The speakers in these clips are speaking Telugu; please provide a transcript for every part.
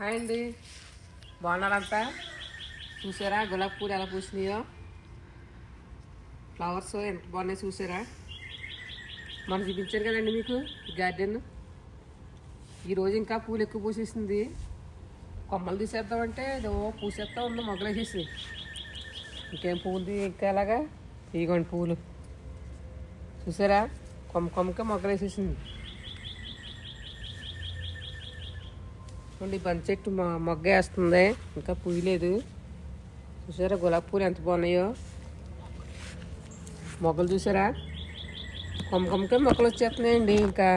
హాయ్ అండి. బాగున్నారంతా చూసారా? గులాబీ పూలు ఎలా పూసినాయో? ఫ్లవర్స్ ఎంత బాగున్నాయి చూసారా? మనం చూపించారు కదండి మీకు గార్డెన్. ఈరోజు ఇంకా పూలు ఎక్కువ పూసేసింది. కొమ్మలు తీసేద్దామంటే ఏదో పూసేస్తా ఉంది మొగలేసేసి ఇంకేం పువ్వులు ఇంకా ఎలాగా? ఇదిగోండి పువ్వులు చూసారా? కొమ్మ కొమ్మకే మొగ్గలేసేసింది ఈ బంతి చెట్టు మొగ్గ వేస్తుంది ఇంకా పూయలేదు చూసారా గులాబీ పూలు ఎంత బాగున్నాయో? మొగ్గలు చూసారా? కొమ్మ కొమ్మకే మొక్కలు వచ్చేస్తున్నాయండి. ఇంకా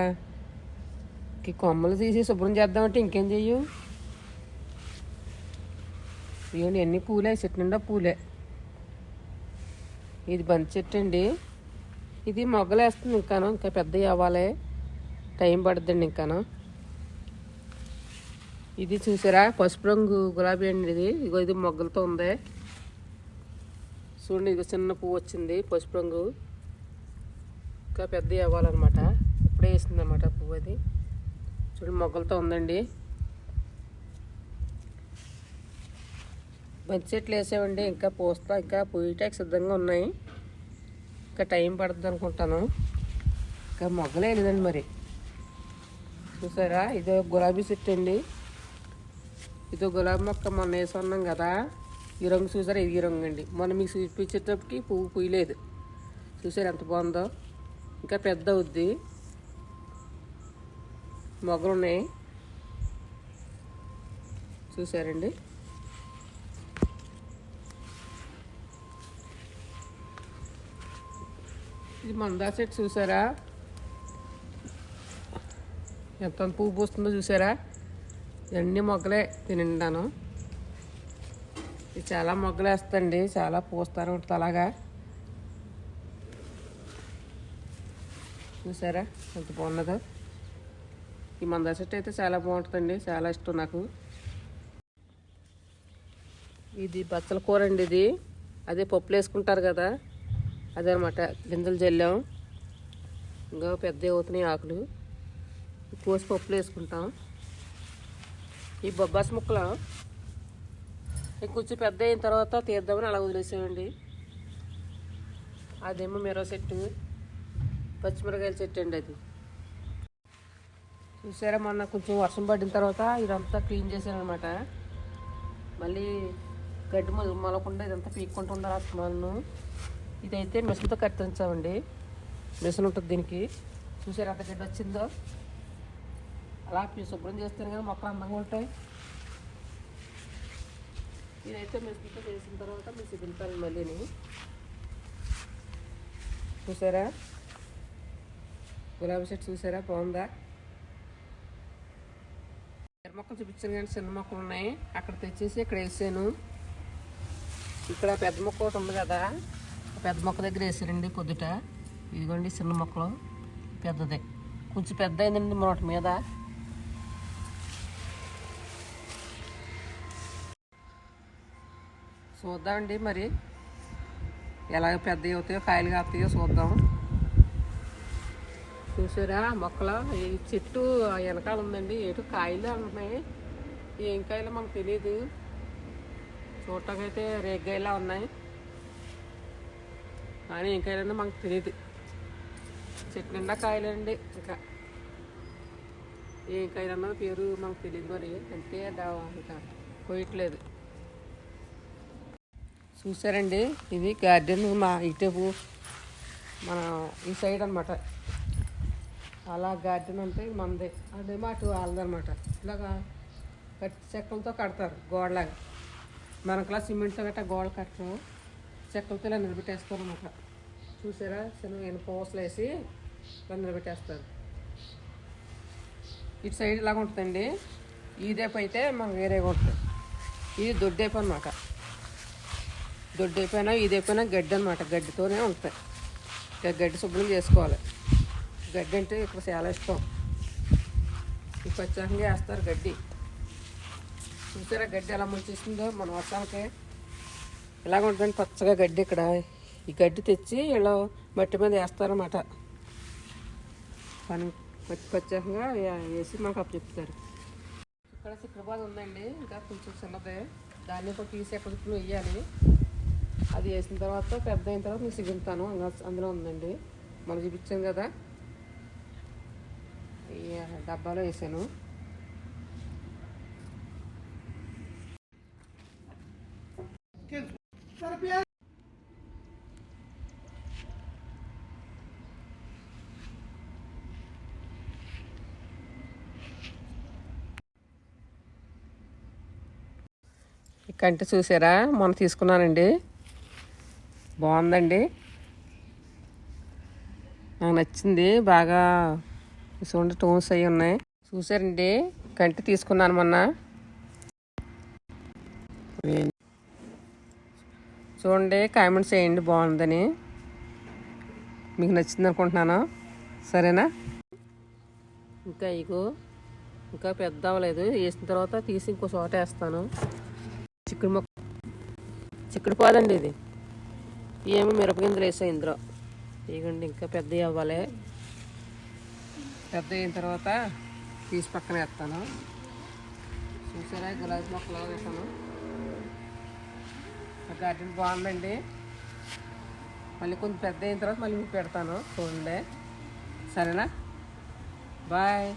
ఈ కొమ్మలు తీసి శుభ్రం చేద్దామంటే ఇంకేం చెయ్యు? ఇవన్నీ ఎన్ని పూలే చెట్టు నిండా పూలే. ఇది బంతి చెట్టు అండి. ఇది మొగ్గలు వేస్తుంది ఇంకాను. ఇంకా పెద్దవి అవ్వాలి. టైం పడుతుందండి ఇంకాను. ఇది చూసారా? పసుపు రంగు గులాబీ అండి ఇది. ఇగో ఇది మొగ్గలతో ఉంది. చూడండి ఇది చిన్న పువ్వు వచ్చింది పసుపు రంగు. ఇంకా పెద్ద అవ్వాలన్నమాట ఇప్పుడే వేసింది అనమాట పువ్వు అది. చూడండి మొగ్గలతో ఉందండి. బంతి చెట్లు వేసామండి. ఇంకా పూస్తా ఇంకా పూయటానికి సిద్ధంగా ఉన్నాయి. ఇంకా టైం పడుతుంది అనుకుంటాను. ఇంకా మొగ్గలే లేదండి మరి. చూసారా? ఇది గులాబీ చెట్టు అండి. ఇది గులాబీ మొక్క మొన్న వేసి ఉన్నాం కదా. ఈ రంగు చూసారా? ఇది ఈ రంగు అండి. మొన్న మీకు చూపించేటప్పటికి పువ్వు పూయలేదు. చూసారు ఎంత బాగుందో? ఇంకా పెద్ద అవుద్ది. మొగ్గలు ఉన్నాయి. చూసారండి? ఇది మందా చెట్టు చూసారా? ఎంత పువ్వు పూస్తుందో చూసారా? ఇవన్నీ మొగ్గలే తినిండాను ఇది చాలా మొగ్గలు వేస్తండి చాలా పూస్తారు ఉంటుంది అలాగా. చూసారా? ఎంత బాగున్నదో. ఈ మందార చెట్టు అయితే చాలా బాగుంటుందండి. చాలా ఇష్టం నాకు. ఇది బచ్చల కూర అండి ఇది. అదే పప్పులు వేసుకుంటారు కదా. అదనమాట. గింజలు జల్లాం. ఇంకా పెద్ద అవుతున్నాయి ఆకులు. కోసి పప్పులు వేసుకుంటాం. ఈ బొబ్బాస్ ముక్కలు. కొంచెం పెద్ద అయిన తర్వాత తీద్దామని అలా వదిలేసామండి అదేమో మిరవ చెట్టు పచ్చిమిరకాయల చెట్టు అండి అది. చూసారా మొన్న కొంచెం వర్షం పడిన తర్వాత ఇదంతా క్లీన్ చేశానమాట మళ్ళీ గడ్డి మొలకుండా ఇదంతా పీక్కుంటూ ఉండాలి అస్తమాను ఇదైతే మిషన్తో కట్టించామండి మిషన్ ఉంటుంది దీనికి. చూసారా ఎంత గడ్డి వచ్చిందో అలా శుభ్రం చేస్తారు కదా మొక్కలు అందంగా ఉంటాయి. ఇదైతే మిషన్తో చేసిన తర్వాత మీరు సిగ్గుతారు మళ్ళీని. చూసారా? గులాబీ చెట్టు చూసారా? బాగుందా? ఎర్ర మొక్కలు చూపించాను కానీ చిన్న మొక్కలు ఉన్నాయి. అక్కడ తెచ్చేసి ఇక్కడ వేసాను. ఇక్కడ పెద్ద మొక్క ఒకటి ఉంది కదా. పెద్ద మొక్క దగ్గర వేసారండి పొద్దుట. ఇదిగోండి చిన్న మొక్కలు. పెద్దది. కొంచెం పెద్ద అయిందండి మొన్నటి మీద. చూద్దామండి మరి. ఎలా పెద్ద అవుతాయో కాయలు కాస్తాయో చూద్దాం. చూసారా మొక్కలు ఈ చెట్టు వెనకాల ఉందండి. ఏటు కాయలు ఉన్నాయి ఏం కాయలు మనకు తెలియదు చూడటానికైతే రేగ్గాయలా ఉన్నాయి. కానీ ఏం కాయలన్నా మనకు తెలియదు చెట్టు నిండా కాయలండి ఇంకా. ఏం కాయలన్నా పేరు మనకు తెలియదు మరి. అంతే ఇంకా పోయట్లేదు. చూసారండి? ఇది గార్డెన్ మా ఇటేపు మన ఈ సైడ్ అనమాట అలా గార్డెన్ అంటే మనదే. అదేమో అటు వాళ్ళదనమాట ఇలాగా కట్టి చెక్కలతో కడతారు గోడలాగా. మనకులా సిమెంట్తో గట్రా గోడలు కట్టడం చెక్కలతో ఇలా నిలబెట్టేస్తారు అనమాట చూసారా? చిన్న ఎన్ని పోసలు వేసి ఇలా నిలబెట్టేస్తారు. ఇటు సైడ్ ఇలాగ ఉంటుందండి ఈ దేపు అయితే మనకు వేరేగా ఉంటుంది ఇది దొడ్డేపు అనమాట దొడ్డైపోయినా ఇదైపోయినా గడ్డి అనమాట గడ్డితోనే ఉంటాయి. ఇక గడ్డి శుభ్రం చేసుకోవాలి. గడ్డి అంటే ఇక్కడ చాలా ఇష్టం. ఈ ప్రత్యేకంగా వేస్తారు గడ్డి. చూసారా గడ్డి ఎలా ముంచేసిందో మన వర్షాలకి ఇలాగ ఉంటుంది పచ్చగా గడ్డి ఇక్కడ. ఈ గడ్డి తెచ్చి ఇలా మట్టి మీద వేస్తారన్నమాట. పని ప్రత్యేకంగా వేసి మాకు అప్పు చెప్తారు ఇక్కడ ఇక్కడ ఉందండి. ఇంకా కొంచెం చిన్నదే. దాన్ని ఒక తీసి ఎక్కడ వెయ్యాలి. వేయాలి అది వేసిన తర్వాత పెద్ద అయిన తర్వాత మీకు సిగుతాను అందులో ఉందండి. మనం చూపించాను కదా. ఈ డబ్బాలో వేసాను. ఈ కంటి చూసారా? మొన్న తీసుకున్నానండి. బాగుందండి. నాకు నచ్చింది. బాగా చూడండి టోన్స్ అవి ఉన్నాయి. చూసారండి. కంటి తీసుకున్నాను మొన్న. చూడండి కామెంట్స్ వేయండి బాగుందని. మీకు నచ్చింది అనుకుంటున్నాను. సరేనా? ఇంకా ఇగో ఇంకా పెద్ద అవ్వలేదు. వేసిన తర్వాత తీసి ఇంకో చోట వేస్తాను. చిక్కుడు మొక్క చిక్కుడు పోదండి ఇది. ఏమో మిరపగింజలు వేసాయి ఇందులో. ఇగండి ఇంకా పెద్ద అవ్వాలి పెద్ద అయిన తర్వాత తీసి పక్కన వేస్తాను. చూసారా గులాబీ మొక్కలు వేసాను ఆ గార్డెన్ బాగుందండి. మళ్ళీ కొంచెం పెద్ద అయిన తర్వాత మళ్ళీ మీకు పెడతాను. చూడండి. సరేనా? బాయ్.